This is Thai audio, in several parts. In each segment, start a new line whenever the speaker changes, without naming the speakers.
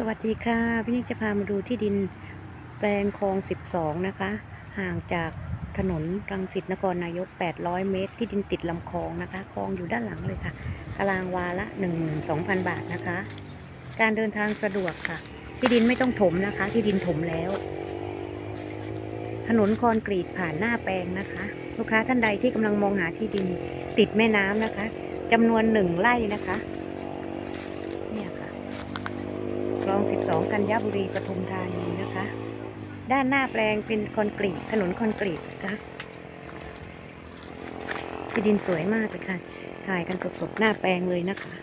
สวัสดีค่ะ พี่นิกจะพามาดูที่ดินแปลงคลอง 12 นะคะ ห่างจากถนนรังสิตนครนายก 800 เมตร ที่ดินติดลำคลองนะคะคลองอยู่ด้านหลังเลยค่ะตารางวาละ 12,000 บาทนะคะ การเดินทางสะดวกค่ะ ที่ดินไม่ต้องถมนะคะ ที่ดินถมแล้ว ถนนคอนกรีตผ่านหน้าแปลงนะคะ ลูกค้าท่านใดที่กำลังมองหาที่ดินติดแม่น้ำนะคะจำนวนหนึ่งไร่นะคะ เนี่ยค่ะ คลอง 12 กัญญาบุรีปทุมธานีนะคะ ด้านหน้าแปลงเป็นคอนกรีตถนนคอนกรีตนะคะที่ดินสวยมากเลยค่ะ ถ่ายกันสดๆหน้าแปลงเลยนะคะ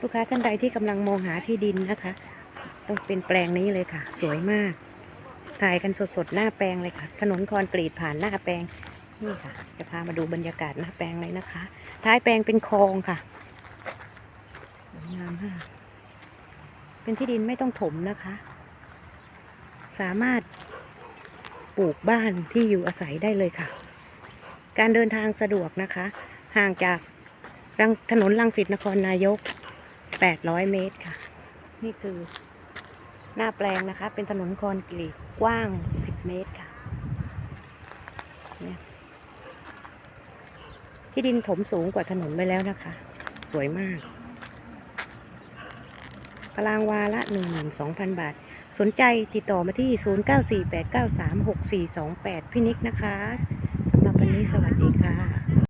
ลูกค้าท่านใดที่กำลังมองหาที่ดินนะคะ ต้องเป็นแปลงนี้เลยค่ะ สวยมาก ถ่ายกันสดๆหน้าแปลงเลยค่ะ ถนนคอนกรีตผ่านหน้าแปลงนี่ค่ะ จะพามาดูบรรยากาศหน้าแปลงเลยนะคะ ท้ายแปลงเป็นคลองค่ะามมากเป็นที่ดินไม่ต้องถมนะคะ สามารถปลูกบ้านที่อยู่อาศัยได้เลยค่ะ การเดินทางสะดวกนะคะ ห่างจากถนนลังสิตนครนายก 800 เมตรค่ะ นี่คือหน้าแปลงนะคะ เป็นถนนคอนกรีตกว้าง 10 เมตรค่ะ ที่ดินถมสูงกว่าถนนไปแล้วนะคะ สวยมาก ตารางวาละ 12,000 บาท สนใจติดต่อมาที่ 0948936428 พี่นิกนะคะสำหรับวันนี้สวัสดีค่ะ